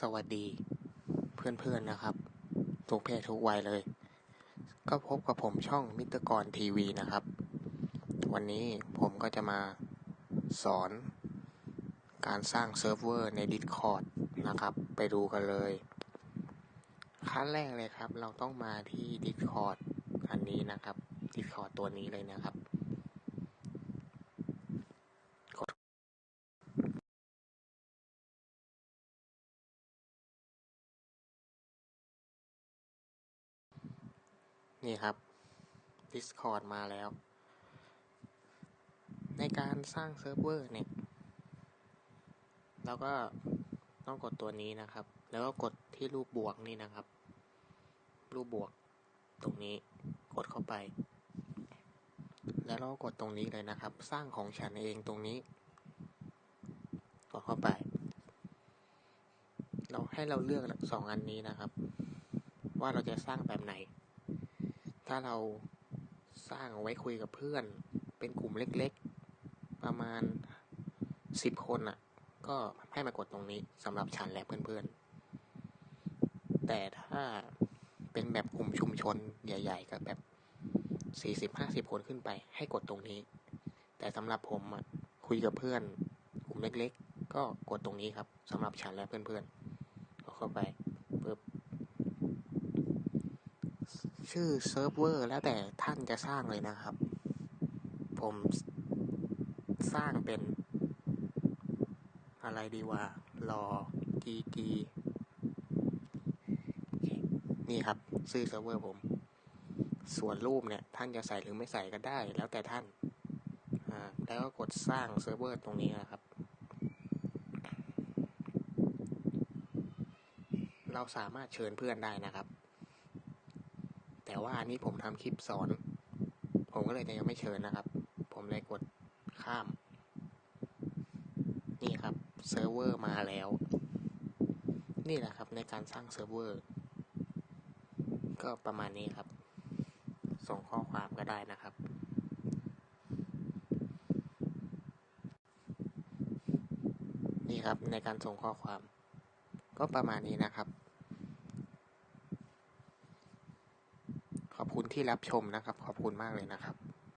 สวัสดีเพื่อนๆนะครับทุกเพศทุกวัยเลย ก็พบกับผมช่องมิตรกรทีวีนะครับ วันนี้ผมก็จะมาสอน การสร้างเซิร์ฟเวอร์ใน Discord นะครับ ไปดูกันเลย ขั้นแรกเลยครับ เราต้องมาที่ Discord อันนี้นะครับ Discord ตัวนี้เลยนะครับ นี่ครับ Discord มาแล้ว ในการสร้างเซิร์ฟเวอร์เนี่ยเราก็ต้องกดตัวนี้นะครับ แล้วก็กดที่รูปบวกนี่นะครับ รูปบวก ตรงนี้กดเข้าไป แล้วเราก็กดตรงนี้เลยนะครับ สร้างของฉันเองตรงนี้ กดเข้าไป เราให้เราเลือกสองอันนี้นะครับ ว่าเราจะสร้างแบบไหน ถ้าเราสร้างเอาไว้คุยกับเพื่อน เป็นกลุ่มเล็กๆ ประมาณสิบคนอะ ก็ให้มากดตรงนี้สำหรับฉันและเพื่อนๆ แต่ถ้าเป็นแบบกลุ่มชุมชนใหญ่ๆกับแบบสี่สิบห้าสิบคนขึ้นไป ให้กดตรงนี้ แต่สำหรับผมอะคุยกับเพื่อน กลุ่มเล็ก ๆ ก็กดตรงนี้ครับสำหรับฉันและเพื่อนๆก็เข้าไปปึ๊บ ชื่อเซิร์ฟเวอร์แล้วแต่ท่านจะสร้างเลยนะครับ ผมสร้างเป็น อะไรดีว่ารอกีกีนี่ครับ ชื่อเซิร์ฟเวอร์ผม ส่วนรูปเนี่ย ท่านจะใส่หรือไม่ใส่ก็ได้ แล้วแต่ท่าน อ่า แล้วก็กดสร้างเซิร์ฟเวอร์ตรงนี้นะครับ เราสามารถเชิญเพื่อนได้นะครับ แต่ว่าอันนี้ผมทำคลิปสอน ผมก็เลยยังไม่เชิญนะครับ ผมเลยกดข้าม นี่ครับเซิร์ฟเวอร์มาแล้ว นี่แหละครับในการสร้างเซิร์ฟเวอร์ ก็ประมาณนี้ครับ ส่งข้อความก็ได้นะครับ นี่ครับในการส่งข้อความ ก็ประมาณนี้นะครับ ขอบคุณที่รับชมนะครับ ขอบคุณมากเลยนะครับ